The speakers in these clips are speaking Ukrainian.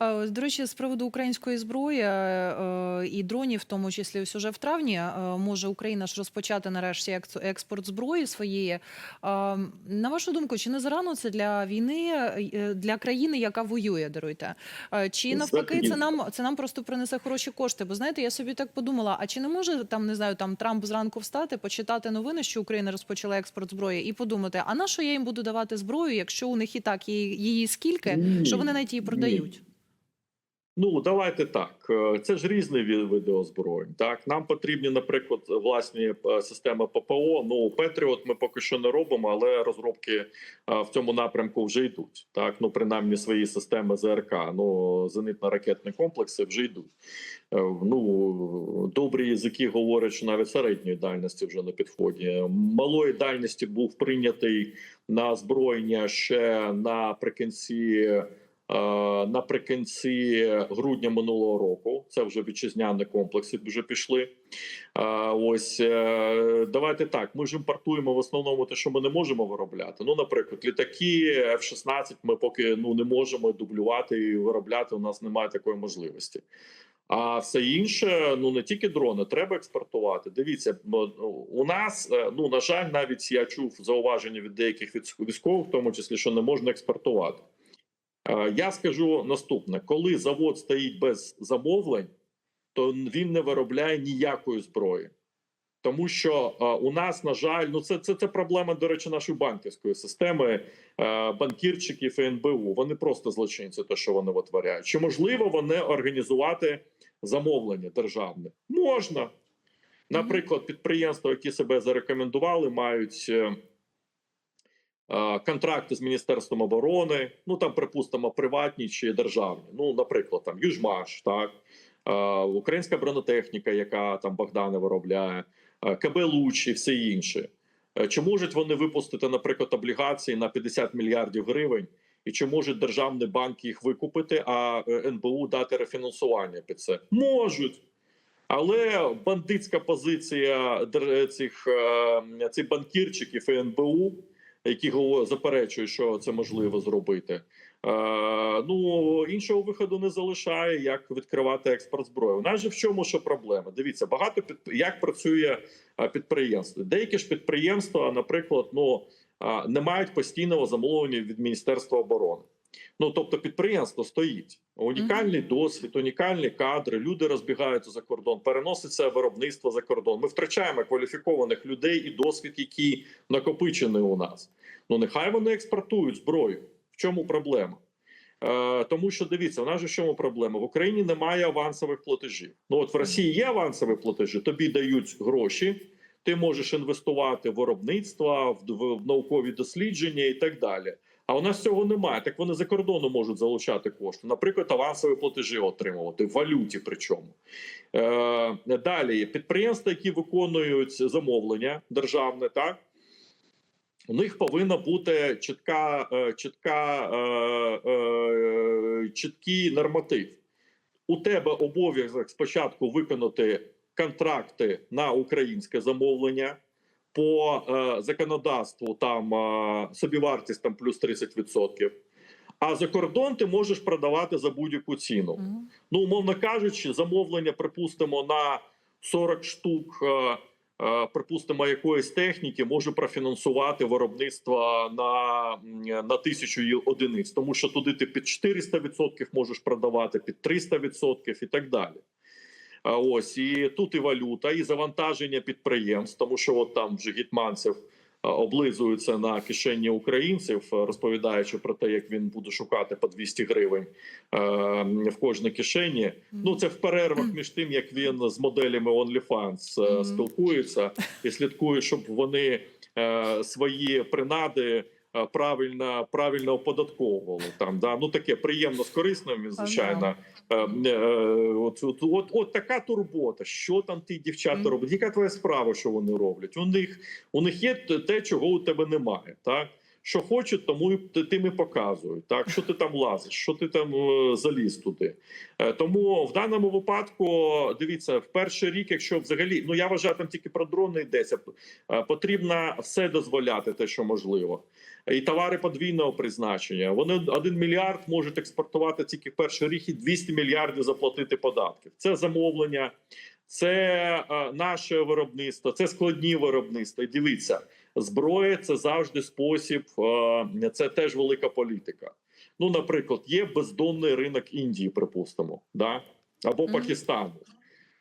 Е, До речі, з приводу української зброї е, і дронів, в тому числі ось уже в травні, е, може Україна ж розпочати нарешті екс- експорт зброї своєї. Е, На вашу думку, чи не зарано це для війни е, для країни, яка воює? Даруйте, Е, чи навпаки, це нам це нам просто принесе хороші кошти? Бо знаєте, я собі так подумала: а чи не може там не знаю, там Трамп зранку встати, почитати новини, що Україна розпочала експорт зброї, і подумати, а на що я їм буду давати зброю, якщо у них і так її, її скільки, що вони навіть її продають? Ну давайте так. Е, Це ж різні види озброєнь. Так нам потрібні, наприклад, власні е, системи ППО. Ну Петріот ми поки що не робимо, але розробки е, в цьому напрямку вже йдуть. Так, ну принаймні свої системи ЗРК. Ну зенитно-ракетні комплекси вже йдуть. Ну добрі язики говорять, що навіть середньої дальності вже на підході. Малої дальності був прийнятий на озброєння ще наприкінці. Е, Наприкінці грудня минулого року це вже вітчизняні комплекси вже пішли. Е, Ось е, давайте так. Ми ж імпортуємо в основному те, що ми не можемо виробляти. Ну, наприклад, літаки F-16 Ми поки ну не можемо дублювати і виробляти. У нас немає такої можливості. А все інше, ну не тільки дрони, треба експортувати. Дивіться, ну, у нас ну на жаль, навіть я чув зауваження від деяких військ- військових, в тому числі, що не можна експортувати. Е, Я скажу наступне: коли завод стоїть без замовлень, то він не виробляє ніякої зброї. Тому що е, у нас, на жаль, ну це, це, це проблема, до речі, нашої банківської системи, е, банкірчиків і НБУ. Вони просто злочинці, те, що вони витворяють. Чи можливо вони організувати замовлення державне? Можна. Наприклад, підприємства, які себе зарекомендували, мають. Е, Контракти з міністерством оборони, ну там, припустимо, приватні чи державні. Ну, наприклад, там Южмаш, так е, українська бронетехніка, яка там Богдана виробляє, е, КБ Луч і все інше. Чи можуть вони випустити, наприклад, облігації на 50 мільярдів гривень, і чи можуть державний банк їх викупити, а НБУ дати рефінансування під це? Можуть. Але бандитська позиція цих, цих банкірчиків і НБУ, які заперечують, що це можливо зробити. Е, ну іншого виходу не залишає, як відкривати експорт зброї. У нас же в чому що проблема? Дивіться, багато під як працює е, підприємство. Деякі ж підприємства, наприклад, ну е, не мають постійного замовлення від Міністерства оборони. Ну тобто, підприємство стоїть унікальний досвід, унікальні кадри. Люди розбігаються за кордон, переноситься виробництво за кордон. Ми втрачаємо кваліфікованих людей і досвід, який накопичений у нас. Ну нехай вони експортують зброю. В чому проблема? Е, тому що дивіться, у нас же в чому проблема? В Україні немає авансових платежів. Ну от в Росії є авансові платежі, тобі дають гроші. Ти можеш інвестувати в виробництво, в, в, в наукові дослідження і так далі. А у нас цього немає. Так вони за кордону можуть залучати кошти. Наприклад, авансові платежі отримувати в валюті. Причому е, далі підприємства, які виконують замовлення державне, так у них повинна бути чітка, е, чітка, е, е, чіткий норматив. У тебе обов'язок спочатку виконати контракти на українське замовлення. По е, законодавству там е, собівартість там плюс 30%. А за кордон ти можеш продавати за будь-яку ціну. Мгм. Ну, умовно кажучи, замовлення, припустимо, на 40 штук, е, припустимо, якоїсь техніки може профінансувати виробництво на, на тисячу одиниць, тому що туди ти під 400% можеш продавати, під 300% і так далі. Ось і тут і валюта, і завантаження підприємств, тому що от там вже гетьманцев е, облизуються на кишені українців, е, розповідаючи про те, як він буде шукати по 200 гривень е, в кожній кишені. Ну це в перервах між тим, як він з моделями OnlyFans спілкується і слідкує, щоб вони свої принади. Е, Правильно, правильно оподатковували там, да ну таке приємно з корисним, звичайно. Е, е, От, от, от, от така турбота. Що там ті дівчата роблять? Яка твоя справа, що вони роблять? У них у них є те, чого у тебе немає. Так Що хочуть, тому і тим і показують. Так, що ти там лазиш, що ти там е, заліз туди. Е, Тому в даному випадку дивіться, в перший рік, якщо взагалі, ну я вважаю, там тільки про дрони йдеться. е, Потрібно все дозволяти, те, що можливо, і товари подвійного призначення. Вони 1 мільярд можуть експортувати тільки в перший рік і 200 мільярдів заплатити податків. Це замовлення, це наше виробництво, це складні виробництва. І дивіться, зброя це завжди спосіб, е, це теж велика політика. Ну, наприклад, є бездонний ринок Індії, припустимо, да? або. Пакистану.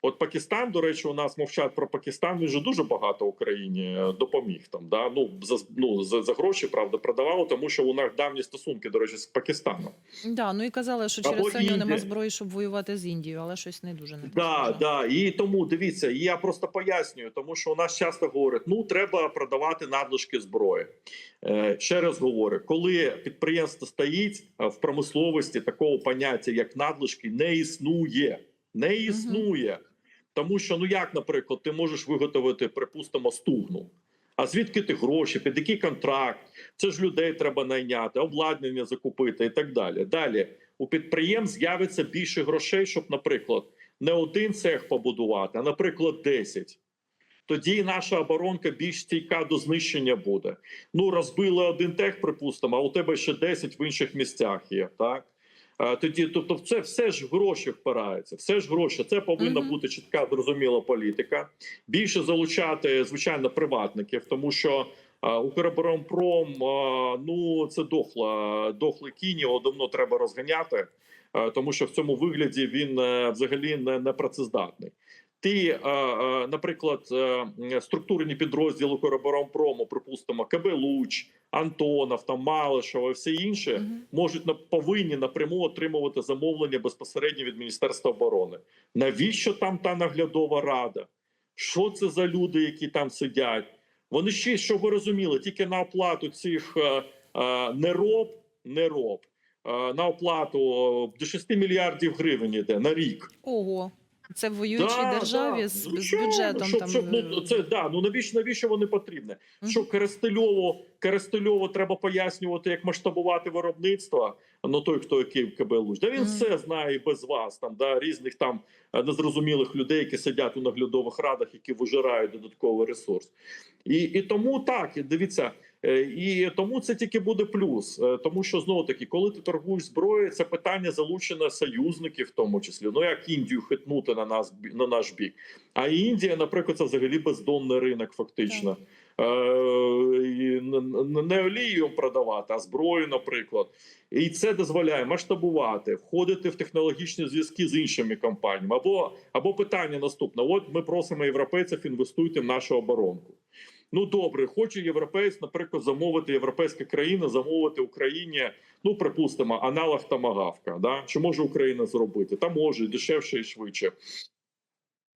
От Пакистан, до речі, у нас мовчать про Пакистан. Він же дуже багато Україні е, допоміг там. Да? Ну за ну за, за гроші, правда, продавало, тому що у нас давні стосунки, до речі, з Пакистаном. Да, ну і казали, що Або через це нього нема зброї, щоб воювати з Індією, але щось не дуже не Да, да. І тому дивіться, я просто пояснюю, тому що у нас часто говорять: ну треба продавати надлишки зброї. Е, ще раз говорю, коли підприємство стоїть е, в промисловості, такого поняття як надлишки не існує. Не існує. Тому що, ну як, наприклад, ти можеш виготовити, припустимо, стугну. А звідки ти гроші, під який контракт? Це ж людей треба найняти, обладнання закупити і так далі. Далі у підприємств з'явиться більше грошей, щоб, наприклад, не один цех побудувати, а, наприклад, 10. Тоді наша оборонка більш стійка до знищення буде. Ну, розбили один тех, припустимо, а у тебе ще 10 в інших місцях є. Так тоді, тобто, в це все ж гроші впирається, все ж гроші. Це повинна Мгм. бути чітка, зрозуміла політика. Більше залучати, звичайно, приватників, тому що. а, Укроборонпром, а, ну це дохла, дохлий кінь, його давно треба розганяти, а, тому що в цьому вигляді він е, взагалі не, не працездатний. Ті, е, е, наприклад, е, структурні підрозділи Укроборонпрому, припустимо, КБ Луч, Антонов, там Малишева, і все інше, Мгм. можуть на- повинні напряму отримувати замовлення безпосередньо від Міністерства оборони. Навіщо там та наглядова рада? Що це за люди, які там сидять? Вони ще, щоб ви розуміли, тільки на оплату цих е, е, нероб, нероб, е, на оплату до 6 мільярдів гривень йде на рік. Ого, це в воюючій державі з, з Звичайно, бюджетом щоб, там. щоб, е, ну, це, да, ну навіщо, навіщо вони потрібні? Мгм. Що Керестельову, Керестельову треба пояснювати, як масштабувати виробництво. Ну той, хто який в КБ Луч. Да він Мгм. все знає без вас, там да різних там е, незрозумілих людей, які сидять у наглядових радах, які вижирають додатковий ресурс. І, і тому так, і дивіться, е, і тому це тільки буде плюс. Е, Тому що знову таки, коли ти торгуєш зброєю, це питання залучення союзників, в тому числі. Ну як Індію хитнути на нас на наш бік. А Індія, наприклад, це взагалі бездонний ринок, фактично. Е, не олією продавати, а зброю, наприклад. І це дозволяє масштабувати, входити в технологічні зв'язки з іншими компаніями. Або, або питання наступне: от ми просимо європейців інвестуйте в нашу оборонку. Ну добре, хоче європейць, наприклад, замовити європейська країна, замовити Україні, ну припустимо, аналог Тамагавка. Да? Чи може Україна зробити? Та може дешевше і швидше.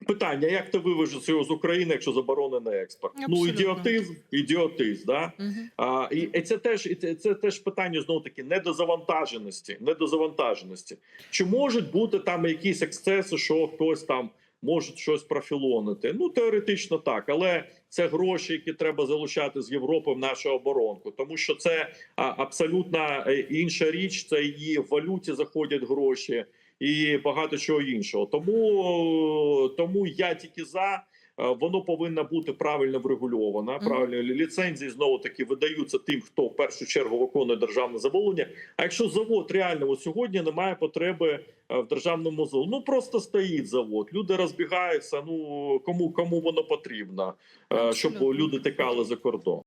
Питання: як ти вивезеш його з України, якщо заборонений експорт? Ну ідіотизм, ідіотизм, да? Мгм. А, і і це теж і це, це теж питання знову таки недозавантаженості. Недозавантаженості. Чи можуть бути там якісь ексцеси, що хтось там може щось профілонити? Ну теоретично так, але це гроші, які треба залучати з Європи в нашу оборонку, тому що це абсолютно е, інша річ. Це і в валюті заходять гроші. І багато чого іншого, тому тому я тільки за воно повинно бути правильно врегульовано. Правильно ліцензії знову таки видаються тим, хто в першу чергу виконує державне замовлення. А якщо завод реально сьогодні немає потреби е, в державному заводі, ну просто стоїть завод. Люди розбігаються. Ну кому кому воно потрібно, е, щоб люди тикали за кордон.